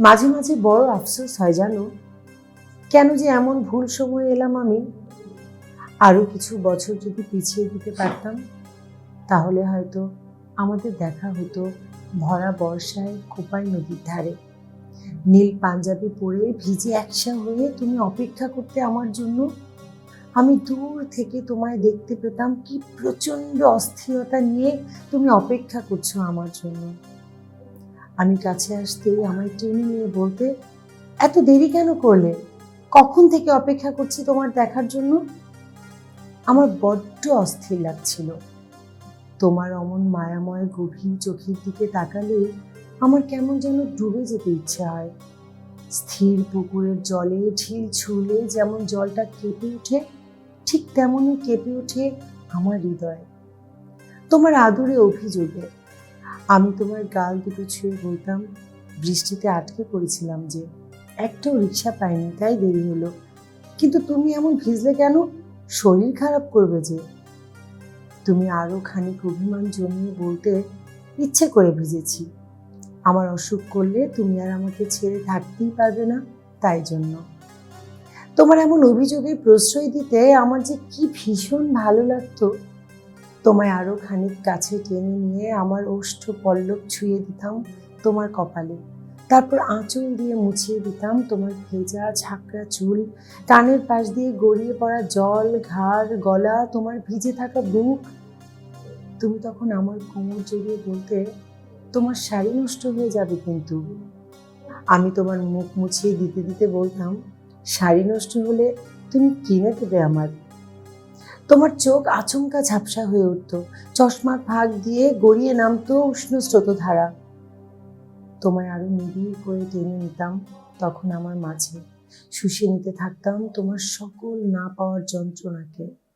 মাঝে মাঝে বড় আফসোস হয় জানো? কেন যে এমন ভুল সময় এলাম আমি? আরও কিছু বছর যদি পিছিয়ে দিতে পারতাম, তাহলে হয়তো আমাদের দেখা হতো ভরা বর্ষায় কোপাই নদীর ধারে। নীল পাঞ্জাবি পরে ভিজে একসা হয়ে তুমি অপেক্ষা করতে আমার জন্য। আমি দূর থেকে তোমায় দেখতে পেতাম কি প্রচণ্ড অস্থিরতা নিয়ে তুমি অপেক্ষা করছ আমার জন্য। আমি কাছে আসতেই আমায় টেনে নিয়ে বলতে, এত দেরি কেন করলে? কখন থেকে অপেক্ষা করছি তোমার দেখার জন্য? আমার বড্ড অস্থির লাগছিল। তোমার অমন মায়াময় গভীর চোখের দিকে তাকালে আমার কেমন যেন ডুবে যেতে ইচ্ছে হয়। স্থির পুকুরের জলে ঢিল ছুঁলে যেমন জলটা কেঁপে ওঠে, ঠিক তেমনই কেঁপে ওঠে আমার হৃদয়। তোমার আদরে অভিযোগে আমি তোমার গাল দুটো ছুঁয়ে বলতাম, বৃষ্টিতে আটকে পড়েছিলাম যে একটাও রিক্সা পাইনি, তাই দেরি হলো। কিন্তু তুমি এমন ভিজলে কেন? শরীর খারাপ করবে যে। তুমি আরও খানিক অভিমান জমিয়ে বলতে ইচ্ছে করে ভিজেছি। আমার অসুখ করলে তুমি আর আমাকে ছেড়ে থাকতেই পারবে না, তাই জন্য। তোমার এমন অভিযোগের প্রশ্রয় দিতে আমার যে কি ভীষণ ভালো লাগতো। তোমায় আরও খানিক কাছে টেনে নিয়ে আমার ওষ্ঠ পল্লব ছুঁয়ে দিতাম তোমার কপালে। তারপর আঁচল দিয়ে মুছিয়ে দিতাম তোমার ভেজা ঝাঁকড়া চুল। কানের পাশ দিয়ে গড়িয়ে পড়া জল, ঘাড়, গলা, তোমার ভিজে থাকা বুক। তুমি তখন আমার কোমর জড়িয়ে বলতে, তোমার শাড়ি নষ্ট হয়ে যাবে কিন্তু। আমি তোমার মুখ মুছিয়ে দিতে দিতে বলতাম, শাড়ি নষ্ট হলে তুমি কিনে দেবে আমার? তোমার চোখ আচমকা ঝাপসা হয়ে উঠত। চশমার ফাঁক দিয়ে গড়িয়ে নামতো উষ্ণ স্রোতধারা। তোমায় আরও নিবিড় করে টেনে নিতাম তখন আমার মাঝে। শুষে নিতে থাকতাম তোমার সকল না পাওয়ার যন্ত্রণাকে।